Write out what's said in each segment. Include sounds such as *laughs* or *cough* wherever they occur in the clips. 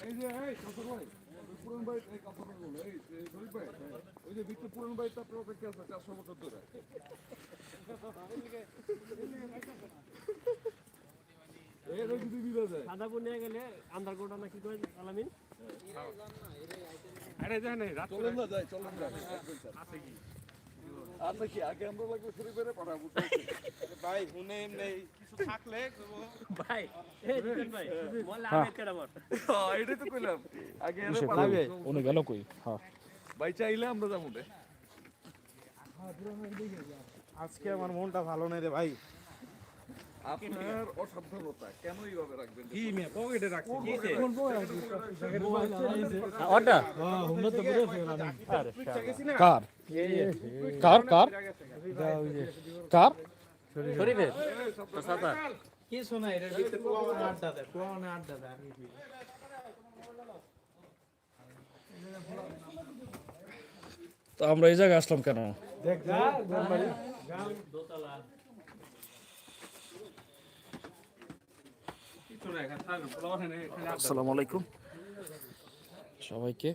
এই যে এই কাপড় বলো এই যে ভিতরে পুরান বাড়িতে আপনার চারশো বছর ধরে এই রে যদি বিরা যায় সাদাপুর নিয়ে গেলে আন্দারকোটা না কি কয় আলামিন চলেন না যাই চলেন না আছে কি আগে আমরা লাগবে শরীফ ভাইরে পাঠাবো ভাই শুনে এমনি কিছু থাকলে ভাই ভাই বল আমি কেডা বল? হ্যাঁ, তো কইলাম। আগে এনে পাঠাবো উনি গেল কই? হ্যাঁ। ভাই চাইলে আমরা যাব রে আজকে আমার মনটা ভালো নেই রে ভাই। আপনার অসাবধানতা কেন এইভাবে রাখবেন কি মে পকেটে রাখছি ওটা কার কার কার কার শরীফের সাদা কিছু নাই এর ভিতরে কোয়ানে আড্ডা দেয় কোয়ানে আড্ডা দেয় তো আমরা এই জায়গায় আসলাম কেন দেখ দোতলা আসসালামু আলাইকুম। সবাইকে।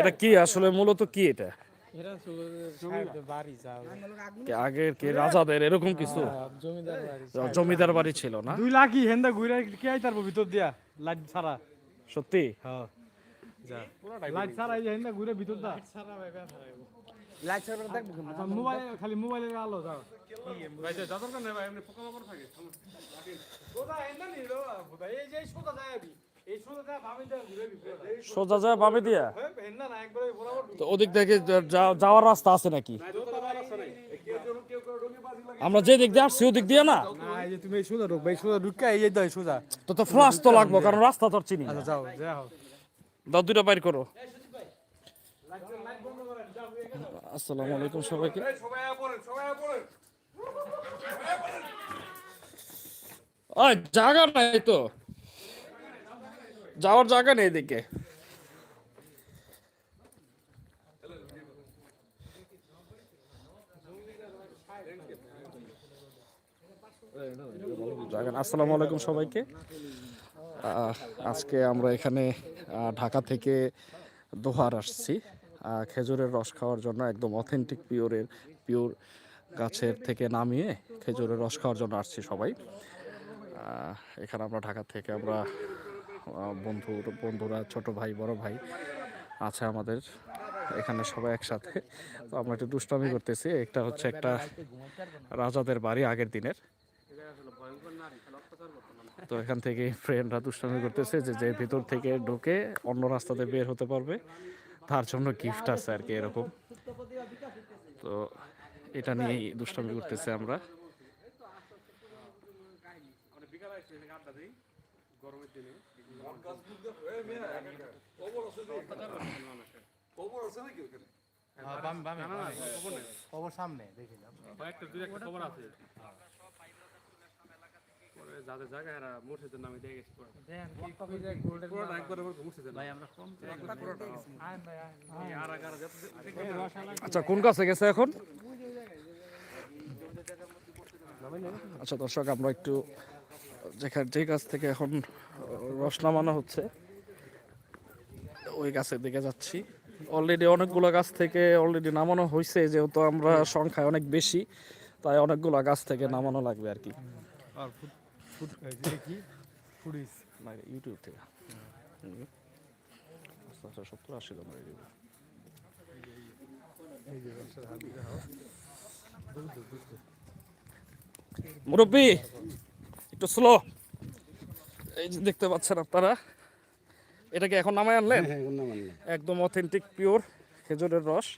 এটা কি আসলে মূলত কি এটা? আগের কি রাজাদের এরকম কিছু? জমিদার বাড়ি ছিল না? দুই লাখই হেন্দা ঘুরে কে আইতার ভিতর দিয়া লাইট ছাড়া। সত্যি? হ্যাঁ। লাইট ছাড়া এই যে ঘুরে ভিতর দা। সারা ভাই ব্যথা লাইট সারা দেখব আচ্ছা মোবাইল খালি মোবাইলের আলো যাও। সোজা হেন্দা নি লো বুদা এই যে সোজা যায় এই সোজা সোজা দিয়া? তো ওদিক থেকে যাওয়ার রাস্তা আছে নাকি? আমরা যে দিক দিয়ে আসছি ওদিক দিয়ে না? না তুমি এই সোজা ঢুক ভাই সোজা ঢুকা এই যে সোজা। তো তো ফ্লাশ তো লাগবো কারণ রাস্তা তো আর চিনি আচ্ছা যাও যাও দাও, দুইটা বাইর করো। আসসালামু আলাইকুম সবাইকে। জায়গা নাই তো। যাওয়ার জায়গা নেই এদিকে। আসসালামু আলাইকুম সবাইকে। আজকে আমরা এখানে ঢাকা থেকে দোহার আসছি। খেজুরের রস খাওয়ার জন্য একদম অথেন্টিক পিওরের পিওর গাছের থেকে নামিয়ে খেজুরের রস খাওয়ার জন্য আসছি সবাই। এখানে আমরা ঢাকা থেকে আমরা আহ, বন্ধু বন্ধুরা ছোট ভাই বড় ভাই আছে আমাদের। এখানে সবাই একসাথে। তো আমরা একটু দুষ্টামি করতেছি। একটা হচ্ছে একটা রাজাদের বাড়ি আগের দিনের। তো এখান থেকে ফ্রেন্ডরা দুষ্টামি করতেছে যে যে ভিতর থেকে ঢুকে অন্য রাস্তাতে বের হতে পারবে তার জন্য গিফট আছে আর কি এরকম। তো এটা নিয়েই দুষ্টামি করতেছে আমরা। খবর আছে নাকি ওখানে বাম বাম খবর সামনে দেখি না। একটা দুই একটা খবর আছে। যাদের জায়গা এরা মুর্শিদের নামে দিয়ে গেছে আচ্ছা কোন কাছে গেছে এখন? আচ্ছা দর্শক আমরা একটু যেখানে যে গাছ থেকে এখন রস নামানো হচ্ছে ওই গাছের দিকে যাচ্ছি। অলরেডি অনেকগুলো গাছ থেকে অলরেডি নামানো হয়েছে যেহেতু আমরা সংখ্যায় অনেক বেশি তাই অনেকগুলো গাছ থেকে নামানো লাগবে আর কি। যে কি ফুডিস না ইউটিউব থেকে। আচ্ছা আচ্ছা সত্তর আশি হয়ে যাবে। মুরব্বী একটু স্লো এই যে দেখতে পাচ্ছেন আপনারা এটাকে এখন নামায় আনলেন একদম অথেন্টিক পিওর খেজুরের রস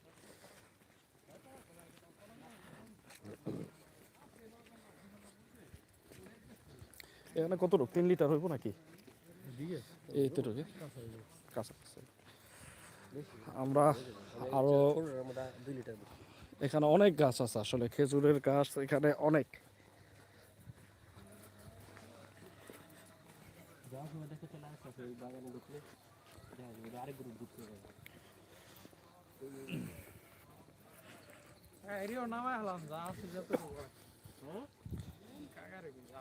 এখানে কত রোগ? তিন লিটার হইব নাকি? এই রোগে কাছাকাছি। আমরা আরও এখানে অনেক গাছ আছে আসলে, খেজুরের গাছ এখানে অনেক। হ্যাঁ এরিও নামাই হলাম, যা আছে যত হ্যাঁ কাকারে কি যা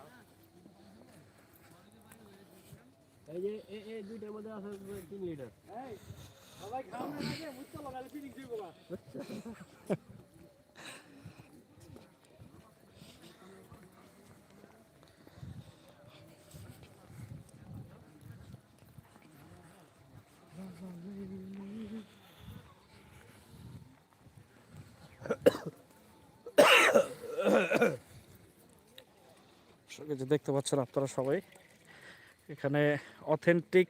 এই যে এই এই দুইটার মধ্যে আছে তিন লিটার। সবাই লাগালে দিব দেখতে পাচ্ছেন আপনারা সবাই। এখানে অথেন্টিক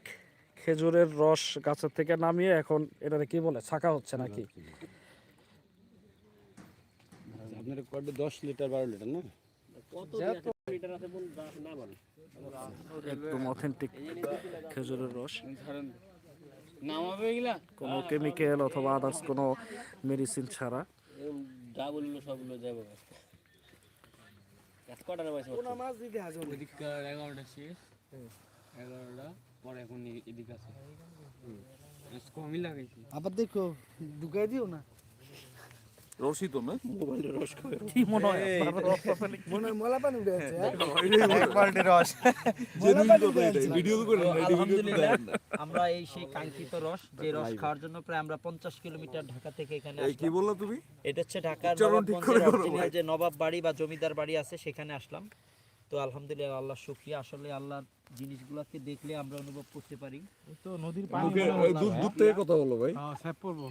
খেজুরের রস গাছের থেকে নামিয়ে এখন এটারে কি বলে ছাকা হচ্ছে নাকি? আপনার কত দশ লিটার বারো লিটার না? কত লিটার আছে বল না বল একদম অথেন্টিক খেজুরের রস। নামাবে এগুলা? কোনো কেমিক্যাল অথবা আদার্স কোনো মেডিসিন ছাড়া। ডাবল সবগুলো যাবে এত কটা কোন মাছ দিতে হাজো এদিককার শেষ। এগারোটা পরে এখন এদিকে আছে। কমই লাগাইছি। আবার দেখো ঢুকাই দিও না। তো না কি মনে হয়? রস মনে হয় মলা পানি উঠে আছে ভিডিও করে আলহামদুলিল্লাহ আমরা এই সেই কাঙ্ক্ষিত রস যে রস খাওয়ার জন্য প্রায় আমরা পঞ্চাশ কিলোমিটার ঢাকা থেকে এখানে এই কি বললা তুমি? এটা হচ্ছে ঢাকার যে নবাব বাড়ি বা জমিদার বাড়ি আছে সেখানে আসলাম। তো আলহামদুলিল্লাহ আল্লাহ শুক্রিয়া। আসলে আল্লাহর জিনিসগুলোকে দেখলে আমরা অনুভব করতে পারি। তো নদীর ওই দূর দূর থেকে কথা বলো ভাই। হ্যাঁ স্যাপ পড়ব।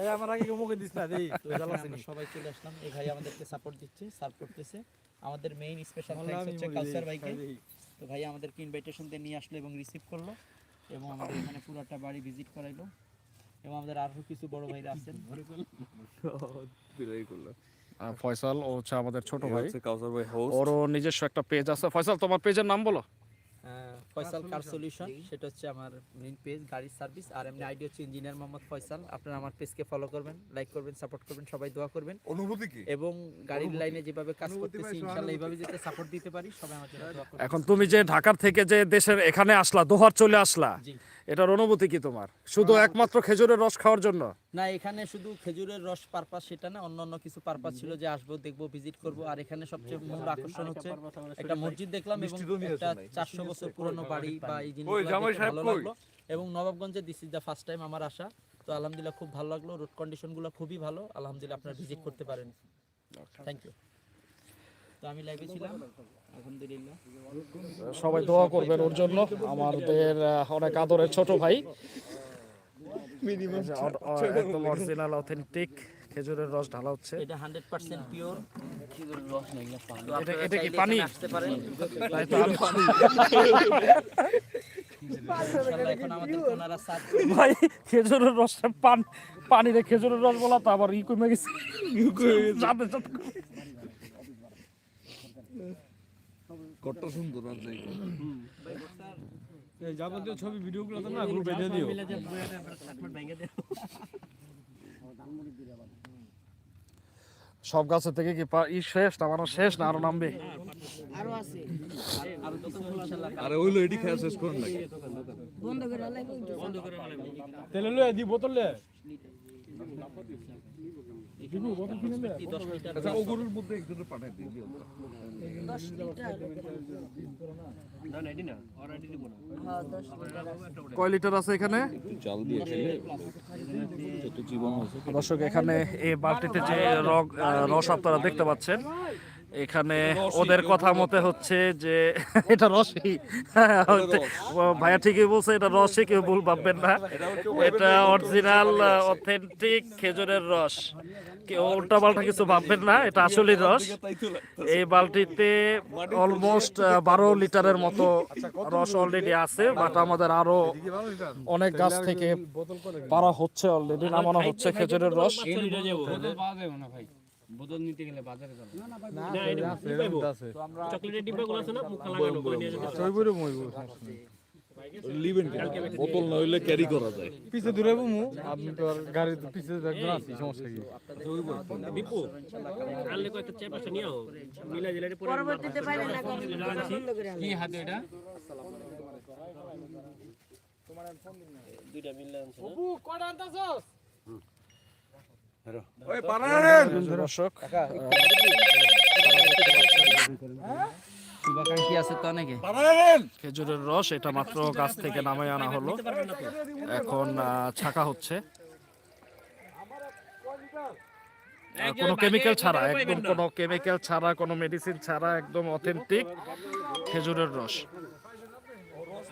এই আমার আগে মুখে দিস না দেই। *laughs* তো সবাই চলে আসলাম। এই ভাই আমাদেরকে সাপোর্ট দিচ্ছে সার্ভ করতেছে। আমাদের মেইন স্পেশাল থ্যাঙ্কস হচ্ছে কালচার ভাইকে। তো ভাই আমাদেরকে ইনভাইটেশন দিয়ে নিয়ে আসলো এবং রিসিভ করল এবং আমাদের এখানে পুরোটা বাড়ি ভিজিট করাইলো। এবং আমাদের আরও কিছু বড় ভাইরা আছেন। *laughs* বিদায় করলাম। আহ, ফয়সাল ও হচ্ছে আমাদের ছোট ভাই। হচ্ছে কাউসার ভাই হোস্ট ওরও নিজস্ব একটা পেজ আছে। ফয়সাল তোমার পেজের নাম বলো। ফয়সাল কার সলিউশন সেটা হচ্ছে আমার মেইন পেজ গাড়ির সার্ভিস আর এমনি আইডি হচ্ছে ইঞ্জিনিয়ার মোহাম্মদ ফয়সাল। আপনারা আমার পেজকে ফলো করবেন লাইক করবেন সাপোর্ট করবেন সবাই দোয়া করবেন। অনুভূতি কি? এবং গাড়ির লাইনে যেভাবে কাজ করতেছি ইনশাআল্লাহ এইভাবে যাতে সাপোর্ট দিতে পারি সবাই আমার জন্য দোয়া করবেন। এখন তুমি যে ঢাকার থেকে যে দেশের এখানে আসলা দোহার চলে আসলা জি। এটার অনুভূতি কি তোমার? শুধু একমাত্র খেজুরের রস খাওয়ার জন্য? না এখানে শুধু খেজুরের রস পারপাস সেটা না অন্য অন্য কিছু পারপাস ছিল যে আসব দেখব ভিজিট করব। আর এখানে সবচেয়ে মূল আকর্ষণ হচ্ছে একটা মসজিদ দেখলাম এবং একটা চারশো বছর পুরনো বাড়ি বা এই জিনিসগুলো জামাই সাহেব ভালো কই? লাগল। এবং নবাবগঞ্জে this is the first time আমার আসা। তো আলহামদুলিল্লাহ খুব ভালো লাগল রোড কন্ডিশনগুলো খুবই ভালো। আলহামদুলিল্লাহ আপনারা ভিজিট করতে পারেন। থ্যাংক ইউ তো আমি লাইভে ছিলাম আলহামদুলিল্লাহ। সবাই দোয়া করবেন ওর জন্য। আমাদের অনেক আদরের ছোট ভাই। একদম অরিজিনাল অথেন্টিক খেজুরের রস ঢালা হচ্ছে। এটা এটা এটা কি পানি? আসতে তাই তো ভাই খেজুরের রস পান পানিতে খেজুরের রস বলা তো আবার ই কমে গেছে যাতে যাতে কত সুন্দর আর যাই এই যাবতীয় ছবি ভিডিওগুলো তো না গ্রুপে দিয়ে দিও। সব গাছের থেকে কি পা- ই শেষ না মানে শেষ না আরও নামবে? আরে ওইলো এডি খেয়া শেষ করেন নাকি? তেলে লয়ে দি বোতল। লে আচ্ছা ওগুলোর মধ্যে একজনের পাঠাই দিই কয় লিটার আছে এখানে? জাল দিয়ে খেলে যত জীবন আছে। দর্শক এখানে এই বালতিতে যে রস আপনারা দেখতে পাচ্ছেন। এখানে ওদের কথা মতে হচ্ছে যে এটা রসই ভাইয়া ঠিকই বলছে এটা রসই কেউ ভুল ভাববেন না। এটা অরিজিনাল অথেন্টিক খেজুরের রস। কেউ উল্টা পাল্টা কিছু ভাববেন না এটা আসলেই রস। এই বালতিতে অলমোস্ট বারো লিটারের মতো রস অলরেডি আছে বাট আমাদের আরও অনেক গাছ থেকে পারা হচ্ছে অলরেডি নামানো হচ্ছে খেজুরের রস। বোতল যাবে। না নিতে গেলে বাজারে যাবে। চকলেটের ডিব্বাগুলো আছে না? মুখ লাগানো করে নিয়ে যেতে ছবিরে মইব লিবেন কেন? বোতল না হইলে ক্যারি করা যায়। পিছে দূরে বমু। আপনি তো আর গাড়ি পিছে একজন আছি সমস্যা কি? বিপু আনলে কয়েকটা চেপ আসে নিও মিলা জেলারে পরে পরবর্তীতে পাইলে না কি হাতে এটা? দুইটা মিললে আনছে অপু কটা আনতাছস? ওই বানানেন দর্শক শুভাকাঙ্ক্ষী আছে তো অনেকে? খেজুরের রস এটা মাত্র গাছ থেকে নামে আনা হলো। এখন ছাকা হচ্ছে। কোনো কেমিক্যাল ছাড়া একদম কোনো কেমিক্যাল ছাড়া কোনো মেডিসিন ছাড়া একদম অথেন্টিক খেজুরের রস।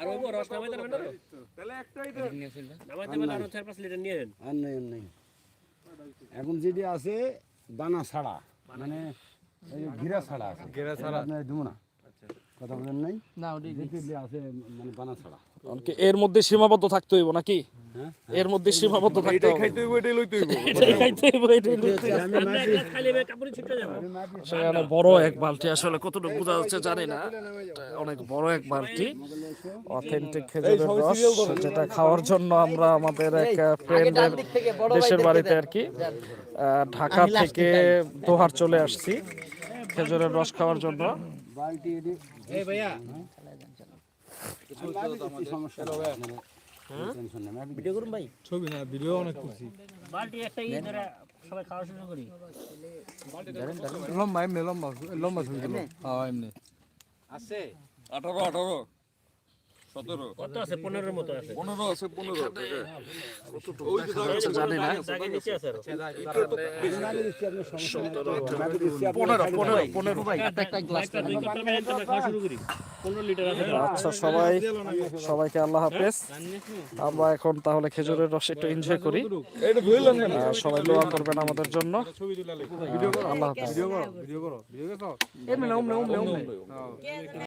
আর ওই রস নামাই তাহলে একটাই দেন নামাই দেবেন আরও চার পাঁচ লিটার নিয়ে নেন। আর নেই নেই এখন যেটি আছে দানা ছাড়া মানে এই ঘিরা ছাড়া আছে। ঘিরা ছাড়া। আপনার দেবো না। কথা বলেন নাই? না ওটি আছে মানে দানা ছাড়া। এর মধ্যে সীমাবদ্ধ থাকতে হইব নাকি? হ্যাঁ এর মধ্যে সীমাবদ্ধ থাকতে হবে। খাইতে হইব এটাই লইতে হইব। এটাই খাইতে হইব, এটাই লইতে সেখানে বড় এক বালতি আসলে কতটুকু বোঝা যাচ্ছে জানি না অনেক বড় এক বালতি। অথেন্টিক খেজুরের রস যেটা খাওয়ার জন্য আমরা আমাদের এক ফ্রেন্ডের দেশের বাড়িতে আর কি। ঢাকা থেকে দোহার চলে আসছি খেজুরের রস খাওয়ার জন্য। বালতি এই ভাইয়া সমস্যা নেই, মানে টেনশন নেই আমি ভিডিও করুন ভাই ছবি না ভিডিও অনেক করছি বালতি একটা ই ধরে সবাই খাওয়া শুরু করি লম্বা এমনি লম্বা লম্বা ছবি হ্যাঁ এমনি আছে আঠারো আঠারো সতেরো। কত আছে? পনেরোর মতো আছে। পনেরো আছে পনেরো। জানি না। আচ্ছা সবাই সবাইকে আল্লাহ হাফেজ। আমরা এখন তাহলে খেজুরের রস একটু এনজয় করি। সবাই দোয়া করবেন আমাদের জন্য। আল্লাহ হাফেজ।